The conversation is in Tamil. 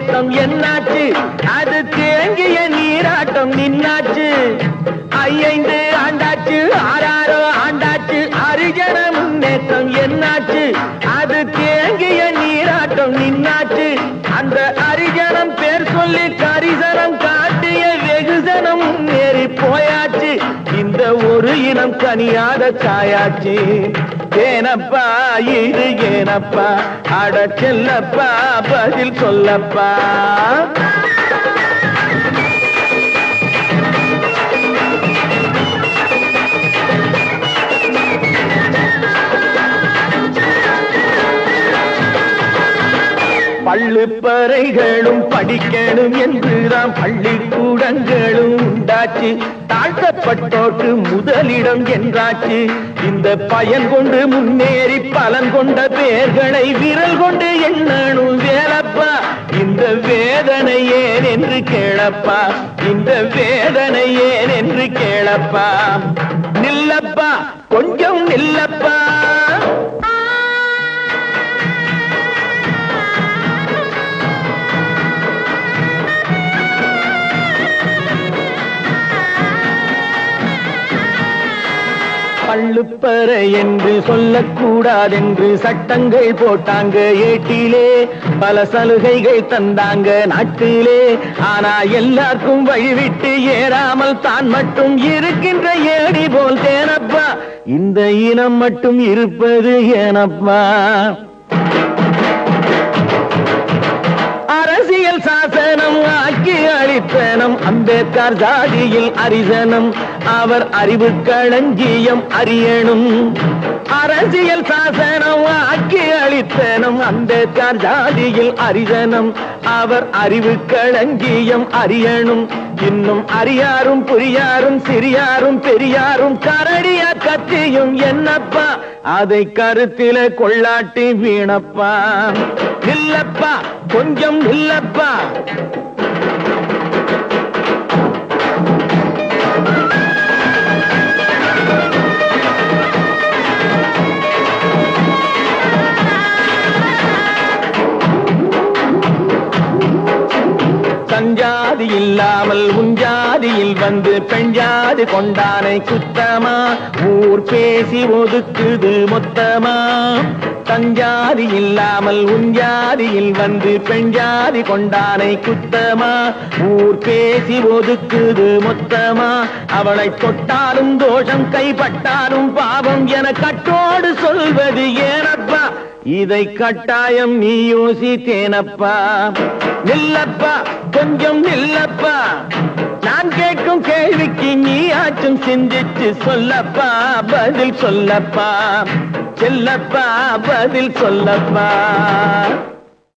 ஏத்தம் என்னாச்சு? அது தேங்கிய நீராட்டம் நின்னாச்சு. ஐந்து ஆண்டாச்சு ஆறாரோ ஆண்டாச்சு அரிஜன முன்னேற்றம் என்னாச்சு? அது தேங்கிய நீராட்டம் நின்னாச்சு. அந்த அரிஜனம் பேர் சொல்லி கரிசனம் காட்டிய வெகுசனம் முன்னேறி போயாச்சு. இந்த ஒரு இனம் கனியாத சாயாச்சு. ஏனப்பா இது ஏனப்பா அட செல்லப்பா பதில் சொல்லப்பா. பள்ளுப்பறைகளும் படிக்கணும் என்றுதான் பள்ளிக்கூடங்களும் உண்டாச்சு. தாழ்த்தப்பட்டோர்க்கு முதலிடம் என்றாச்சு. இந்த பயன் கொண்டு முன்னேறி பலன் கொண்ட பேர்களை விரல் கொண்டு எண்ணணும் வேலப்பா. இந்த வேதனை ஏன் என்று கேளப்பா. இந்த வேதனை ஏன் என்று கேளப்பா. நில்லப்பா கொஞ்சம் நில்லப்பா. பள்ளுப்பறை என்று சொல்லக்கூடாதென்று சட்டங்கள் போட்டாங்க ஏட்டிலே. பல சலுகைகள் தந்தாங்க நாட்டிலே. ஆனா எல்லாருக்கும் வழிவிட்டு ஏறாமல் தான் மட்டும் இருக்கின்ற ஏடி போல் தேனப்பா. இந்த இனம் மட்டும் இருப்பது ஏனப்பா. ஆக்கி அளித்தனம் அம்பேத்கர் ஜாதியில் அரிசனம். அவர் அறிவு களஞ்சியம் அறியணும் அரசியல் சாசனம் ஆக்கி அளித்தனம். அம்பேத்கர் ஜாதியில் அரிசனம். அவர் அறிவு களஞ்சியம் அறியணும் இன்னும் அறியாரும் புரியாரும் சிறியாரும் பெரியாரும் கரடிய கத்தியும் என்னப்பா? அதை கருத்தில கொள்ளாட்டி வீணப்பா. இல்லப்பா கொஞ்சம் இல்லப்பா சஞ்சாதி இல்லாமல் உஞ்சாதியில் வந்து பெண்ஜாதி கொண்டானை குத்தமா ஊர் பேசி ஒதுக்குது மொத்தமா? தஞ்சாதி இல்லாமல் உஞ்சாதியில் வந்து பெண்ஜாதி கொண்டானை குத்தமா ஊர் பேசி ஒதுக்குது மொத்தமா? அவளை தொட்டாலும் தோஷம் கைப்பட்டாலும் பாவம் என கட்டோடு சொல்வது ஏனப்பா இதை கட்டாயம் நீ யோசித்தேனப்பா. நில்லப்பா கொஞ்சம் நில்லப்பா. நான் கேட்கும் கேள்விக்கு நீ ஆச்சும் சிந்திச்சு சொல்லப்பா பதில் சொல்லப்பா. செல்லப்பா பதில் சொல்லப்பா.